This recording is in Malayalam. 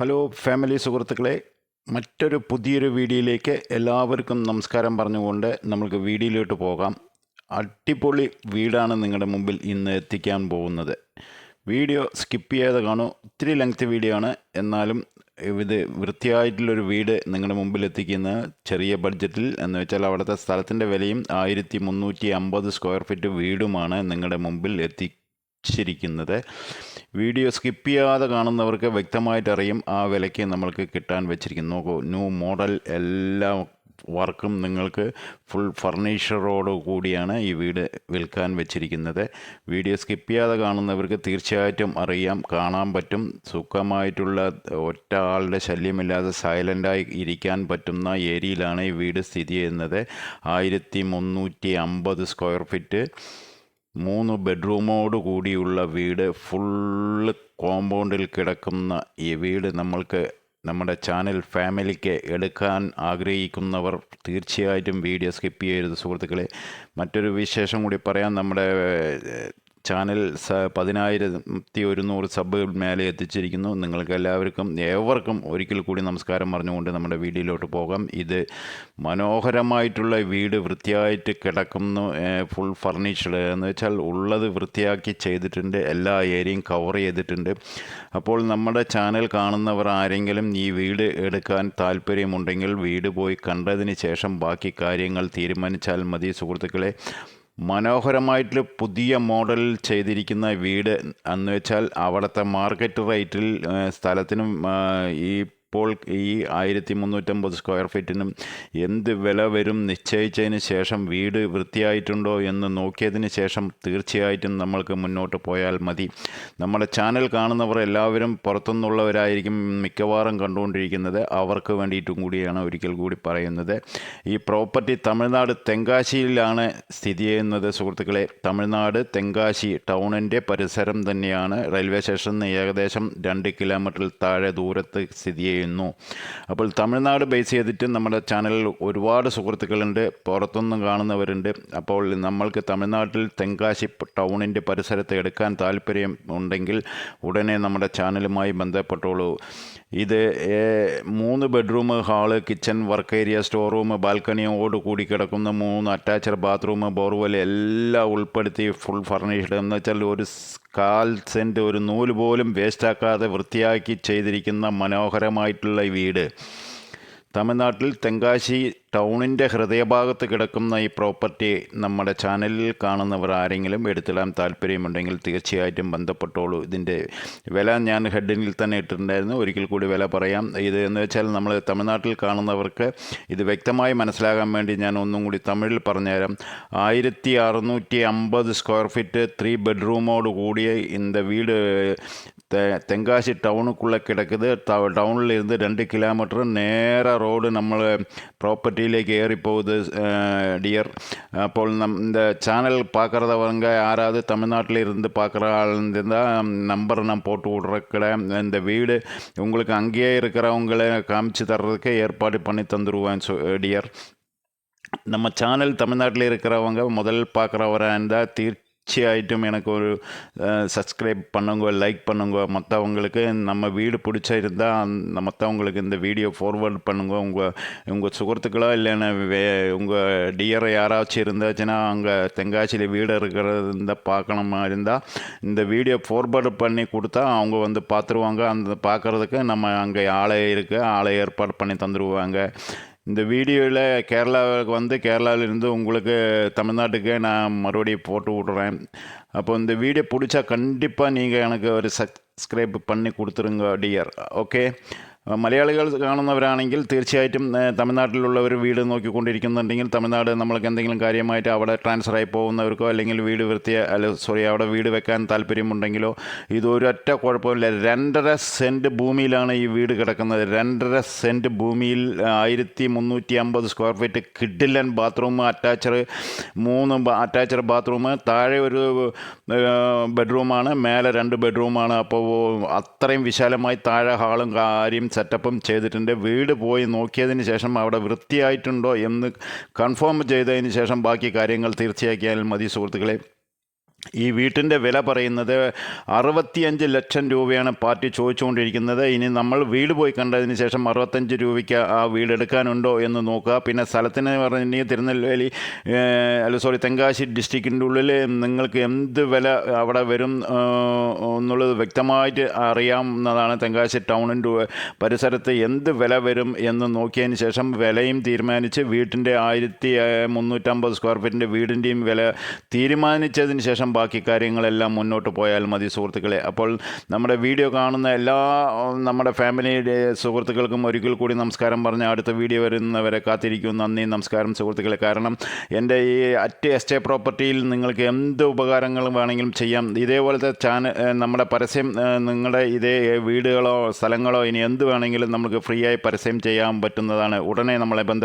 ഹലോ ഫാമിലി സുഹൃത്തുക്കളെ മറ്റൊരു പുതിയൊരു വീഡിയോയിലേക്ക് എല്ലാവർക്കും നമസ്കാരം പറഞ്ഞുകൊണ്ട് നമുക്ക് വീഡിയോയിലോട്ട് പോകാം. അടിപൊളി വീടാണ് നിങ്ങളുടെ മുമ്പിൽ ഇന്ന് എത്തിക്കാൻ പോകുന്നത്. വീഡിയോ സ്കിപ്പ് ചെയ്യാതെ കാണൂ. ഒത്തിരി ലെങ്ത് വീഡിയോ ആണ്. എന്നാലും ഇത് വൃത്തിയായിട്ടുള്ളൊരു വീട് നിങ്ങളുടെ മുമ്പിൽ എത്തിക്കുന്ന ചെറിയ ബഡ്ജറ്റിൽ എന്ന് വെച്ചാൽ അവിടുത്തെ സ്ഥലത്തിന്റെ വിലയും ആയിരത്തി മുന്നൂറ്റി അമ്പത് സ്ക്വയർ ഫീറ്റ് വീടുമാണ് നിങ്ങളുടെ മുമ്പിൽ എത്തിച്ചിരിക്കുന്നത് വീഡിയോ സ്കിപ്പ് ചെയ്യാതെ കാണുന്നവർക്ക് വ്യക്തമായിട്ട് അറിയും ആ വിലയ്ക്ക് നമ്മൾക്ക് കിട്ടാൻ വെച്ചിരിക്കുന്നു. നോക്കൂ ന്യൂ മോഡൽ എല്ലാ വർക്കും നിങ്ങൾക്ക് ഫുൾ ഫർണിച്ചറോട് കൂടിയാണ് ഈ വീട് വിൽക്കാൻ വെച്ചിരിക്കുന്നത്. വീഡിയോ സ്കിപ്പ് ചെയ്യാതെ കാണുന്നവർക്ക് തീർച്ചയായിട്ടും അറിയാം. കാണാൻ പറ്റും. സുഖമായിട്ടുള്ള ഒറ്റ ആളുടെ ശല്യമില്ലാതെ സൈലന്റായി ഇരിക്കാൻ പറ്റുന്ന ഏരിയയിലാണ് ഈ വീട് സ്ഥിതി ചെയ്യുന്നത്. ആയിരത്തി മുന്നൂറ്റി അമ്പത് സ്ക്വയർ ഫീറ്റ്. മൂന്ന് ബെഡ്റൂമോട് കൂടിയുള്ള വീട് ഫുള്ള് കോമ്പൗണ്ടിൽ കിടക്കുന്ന ഈ വീട് നമ്മൾക്ക് നമ്മുടെ ചാനൽ ഫാമിലിക്ക് എടുക്കാൻ ആഗ്രഹിക്കുന്നവർ തീർച്ചയായിട്ടും വീഡിയോ സ്കിപ്പ് ചെയ്യരുത് സുഹൃത്തുക്കളെ. മറ്റൊരു വിശേഷം കൂടി പറയാം. നമ്മുടെ ചാനൽ സ പതിനായിരത്തി ഒരുന്നൂറ് സബ് മേലെ എത്തിച്ചിരിക്കുന്നു. നിങ്ങൾക്ക് എല്ലാവർക്കും ഏവർക്കും ഒരിക്കൽ കൂടി നമസ്കാരം പറഞ്ഞുകൊണ്ട് നമ്മുടെ വീഡിയോയിലോട്ട് പോകാം. ഇത് മനോഹരമായിട്ടുള്ള വീട് വൃത്തിയായിട്ട് കിടക്കുന്നു ഫുൾ ഫർണിഷ്ഡ് എന്ന് വെച്ചാൽ ഉള്ളത് വൃത്തിയാക്കി ചെയ്തിട്ടുണ്ട് എല്ലാ ഏരിയയും കവർ ചെയ്തിട്ടുണ്ട്. അപ്പോൾ നമ്മുടെ ചാനൽ കാണുന്നവർ ആരെങ്കിലും ഈ വീട് എടുക്കാൻ താല്പര്യമുണ്ടെങ്കിൽ വീട് പോയി കണ്ടതിന് ശേഷം ബാക്കി കാര്യങ്ങൾ തീരുമാനിച്ചാൽ മതി. സുഹൃത്തുക്കളെ മനോഹരമായിട്ട് പുതിയ മോഡലിൽ ചെയ്തിരിക്കുന്ന വീട് എന്ന് വെച്ചാൽ അവിടുത്തെ മാർക്കറ്റ് റേറ്റിൽ സ്ഥലത്തിനും ഈ ഇപ്പോൾ ഈ ആയിരത്തി മുന്നൂറ്റമ്പത് സ്ക്വയർ ഫീറ്റിനും എന്ത് വില വരും നിശ്ചയിച്ചതിന് ശേഷം വീട് വൃത്തിയായിട്ടുണ്ടോ എന്ന് നോക്കിയതിന് ശേഷം തീർച്ചയായിട്ടും നമ്മൾക്ക് മുന്നോട്ട് പോയാൽ മതി. നമ്മുടെ ചാനൽ കാണുന്നവർ എല്ലാവരും പുറത്തുനിന്നുള്ളവരായിരിക്കും മിക്കവാറും കണ്ടുകൊണ്ടിരിക്കുന്നത്. അവർക്ക് വേണ്ടിയിട്ടും കൂടിയാണ് ഒരിക്കൽ കൂടി പറയുന്നത്. ഈ പ്രോപ്പർട്ടി തമിഴ്നാട് തെങ്കാശിയിലാണ് സ്ഥിതി ചെയ്യുന്നത്. സുഹൃത്തുക്കളെ തമിഴ്നാട് തെങ്കാശി ടൗണിന്റെ പരിസരം തന്നെയാണ്. റെയിൽവേ സ്റ്റേഷനിൽ നിന്ന് ഏകദേശം രണ്ട് കിലോമീറ്ററിൽ താഴെ ദൂരത്ത് സ്ഥിതി ചെയ്യുന്നു. അപ്പോൾ തമിഴ്നാട് ബേസ് ചെയ്തിട്ട് നമ്മുടെ ചാനലിൽ ഒരുപാട് സുഹൃത്തുക്കളുണ്ട്. പുറത്തുനിന്നും കാണുന്നവരുണ്ട്. അപ്പോൾ നമ്മൾക്ക് തമിഴ്നാട്ടിൽ തെങ്കാശി ടൗണിന്റെ പരിസരത്ത് എടുക്കാൻ താല്പര്യം ഉണ്ടെങ്കിൽ ഉടനെ നമ്മുടെ ചാനലുമായി ബന്ധപ്പെട്ടോളൂ ഇത് മൂന്ന് bedroom hall kitchen work area store room ബാൽക്കണിയോട് കൂടി കിടക്കുന്ന മൂന്ന് അറ്റാച്ച്ഡ് ബാത്റൂം ബോർവെൽ എല്ലാം ഉൾപ്പെടുത്തി ഫുൾ ഫർണിഷ്ഡ്. എന്ന് വെച്ചാൽ ഒരു കാൽ സെന്റ് ഒരു നൂൽ പോലും വേസ്റ്റാക്കാതെ വൃത്തിയാക്കി ചെയ്തിരിക്കുന്ന മനോഹരമായിട്ടുള്ള വീട്. തമിഴ്നാട്ടിൽ തെങ്കാശി ടൗണിന്റെ ഹൃദയഭാഗത്ത് കിടക്കുന്ന ഈ പ്രോപ്പർട്ടി നമ്മുടെ ചാനലിൽ കാണുന്നവർ ആരെങ്കിലും എടുത്തിടാൻ താല്പര്യമുണ്ടെങ്കിൽ തീർച്ചയായിട്ടും ബന്ധപ്പെട്ടോളൂ. ഇതിന്റെ വില ഞാൻ ഹെഡിനിൽ തന്നെ ഇട്ടിട്ടുണ്ടായിരുന്നു. ഒരിക്കൽ കൂടി വില പറയാം. ഇത് എന്ന് വെച്ചാൽ നമ്മൾ തമിഴ്നാട്ടിൽ കാണുന്നവർക്ക് ഇത് വ്യക്തമായി മനസ്സിലാകാൻ വേണ്ടി ഞാൻ ഒന്നും കൂടി തമിഴിൽ പറഞ്ഞുതരാം. ആയിരത്തി അറുന്നൂറ്റി അമ്പത് സ്ക്വയർ ഫീറ്റ് ത്രീ ബെഡ്റൂമോട് കൂടിയ ഇന്ത വീട് தெ தென்காசி டவுனுக்குள்ளே கிடக்குது. ட டவுனில் இருந்து ரெண்டு கிலோமீட்டர் நேராக ரோடு நம்ம ஏறி போகுது டியர். அப்போ நம் இந்த சேனல் பார்க்குறதவங்க யாராவது தமிழ்நாட்டில் இருந்து பார்க்குற ஆள் இருந்தால் நம்பர் நான் போட்டு விட்றக்கட இந்த வீடு உங்களுக்கு அங்கேயே இருக்கிறவங்களை காமிச்சு தர்றதுக்கு ஏற்பாடு பண்ணி தந்துடுவேன் சொ டியர். நம்ம சேனல் தமிழ்நாட்டில் இருக்கிறவங்க முதல் பார்க்குறவராக இருந்தால் தீர் நிச்சயாயிட்டும் எனக்கு ஒரு சப்ஸ்கிரைப் பண்ணுங்க லைக் பண்ணுங்க. மற்றவங்களுக்கு நம்ம வீடு பிடிச்சிருந்தால் அந்த மற்றவங்களுக்கு இந்த வீடியோ ஃபார்வேர்ட் பண்ணுங்க. உங்கள் உங்கள் சுகத்துக்களோ இல்லைன்னா வே உங்கள் டியர் யாராச்சும் இருந்தாச்சுன்னா அங்கே தெங்காசியில் வீடு இருக்கிறது இருந்தால் பார்க்கணுமா இருந்தால் இந்த வீடியோ ஃபார்வேர்டு பண்ணி கொடுத்தா அவங்க வந்து பார்த்துருவாங்க. அந்த பார்க்குறதுக்கு நம்ம அங்கே ஆலை இருக்குது ஆலை ஏற்பாடு பண்ணி தந்துடுவாங்க இந்த வீடியோவில் கேரளாவுக்கு வந்து கேரளாவிலிருந்து உங்களுக்கு தமிழ்நாட்டுக்கு நான் மறுபடியும் போட்டு விட்றேன். அப்போ இந்த வீடியோ பிடிச்சா கண்டிப்பாக நீங்கள் எனக்கு ஒரு சப்ஸ்கிரைப் பண்ணி கொடுத்துருங்க டியர் ஓகே മലയാളികൾ കാണുന്നവരാണെങ്കിൽ തീർച്ചയായിട്ടും തമിഴ്നാട്ടിലുള്ള തമിഴ്നാട്ടിലുള്ളവർ വീട് നോക്കിക്കൊണ്ടിരിക്കുന്നുണ്ടെങ്കിൽ തമിഴ്നാട് നമ്മൾക്ക് എന്തെങ്കിലും കാര്യമായിട്ട് അവിടെ ട്രാൻസ്ഫർ ആയി പോകുന്നവർക്കോ അല്ലെങ്കിൽ വീട് വൃത്തിയ അല്ല സോറി അവിടെ വീട് വെക്കാൻ താല്പര്യമുണ്ടെങ്കിലോ ഇതൊരൊറ്റ കുഴപ്പമില്ല. രണ്ടര സെന്റ് ഭൂമിയിലാണ് ഈ വീട് കിടക്കുന്നത്. രണ്ടര സെന്റ് ഭൂമിയിൽ ആയിരത്തി മുന്നൂറ്റി അമ്പത് സ്ക്വയർ ഫീറ്റ് കിഡിലൻ ബാത്റൂം അറ്റാച്ചർ മൂന്ന് അറ്റാച്ചർ ബാത്റൂം താഴെ ഒരു ബെഡ്റൂമാണ് മേലെ രണ്ട് ബെഡ്റൂമാണ് അപ്പോൾ അത്രയും വിശാലമായി താഴെ ഹാളും കാര്യം സെറ്റപ്പും ചെയ്തിട്ടുണ്ട്. വീട് പോയി നോക്കിയതിന് ശേഷം അവിടെ വൃത്തിയായിട്ടുണ്ടോ എന്ന് കൺഫേം ചെയ്തതിന് ശേഷം ബാക്കി കാര്യങ്ങൾ തീർച്ചയാക്കിയാൽ മതി സുഹൃത്തുക്കളെ. ഈ വീട്ടിന്റെ വില പറയുന്നത് അറുപത്തിയഞ്ച് ലക്ഷം രൂപയാണ് പാർട്ടി ചോദിച്ചുകൊണ്ടിരിക്കുന്നത്. ഇനി നമ്മൾ വീട് പോയി കണ്ടതിന് ശേഷം അറുപത്തഞ്ച് രൂപയ്ക്ക് ആ വീട് എടുക്കാനുണ്ടോ എന്ന് നോക്കുക. പിന്നെ സ്ഥലത്തിന് പറഞ്ഞിട്ടുണ്ടെങ്കിൽ തിരുനെൽവേലി അല്ല സോറി തെങ്കാശി ഡിസ്ട്രിക്റ്റിന്റെ ഉള്ളിൽ നിങ്ങൾക്ക് എന്ത് വില അവിടെ വരും എന്നുള്ളത് വ്യക്തമായിട്ട് അറിയാവുന്നതാണ്. തെങ്കാശി ടൗണിന്റെ പരിസരത്ത് എന്ത് വില വരും എന്ന് നോക്കിയതിന് ശേഷം വിലയും തീരുമാനിച്ച് വീട്ടിന്റെ ആയിരത്തി മുന്നൂറ്റമ്പത് സ്ക്വയർ ഫീറ്റിന്റെ വീടിന്റെയും വില തീരുമാനിച്ചതിന് ശേഷം ബാക്കി കാര്യങ്ങളെല്ലാം മുന്നോട്ട് പോയാൽ മതി സുഹൃത്തുക്കളെ. അപ്പോൾ നമ്മുടെ വീഡിയോ കാണുന്ന എല്ലാ നമ്മുടെ ഫാമിലിയുടെ സുഹൃത്തുക്കൾക്കും ഒരിക്കൽ കൂടി നമസ്കാരം പറഞ്ഞ് അടുത്ത വീഡിയോ വരുന്നവരെ കാത്തിരിക്കും. നന്ദി നമസ്കാരം സുഹൃത്തുക്കളെ. കാരണം എന്റെ ഈ അറ്റ് എസ്റ്റേ പ്രോപ്പർട്ടിയിൽ നിങ്ങൾക്ക് എന്ത് ഉപകാരങ്ങളും വേണമെങ്കിലും ചെയ്യാം. ഇതേപോലത്തെ ചാനൽ നമ്മുടെ പരസ്യം നിങ്ങളുടെ ഇതേ വീടുകളോ സ്ഥലങ്ങളോ ഇനി എന്ത് വേണമെങ്കിലും നമുക്ക് ഫ്രീ ആയി പരസ്യം ചെയ്യാൻ പറ്റുന്നതാണ്. ഉടനെ നമ്മളെ ബന്ധ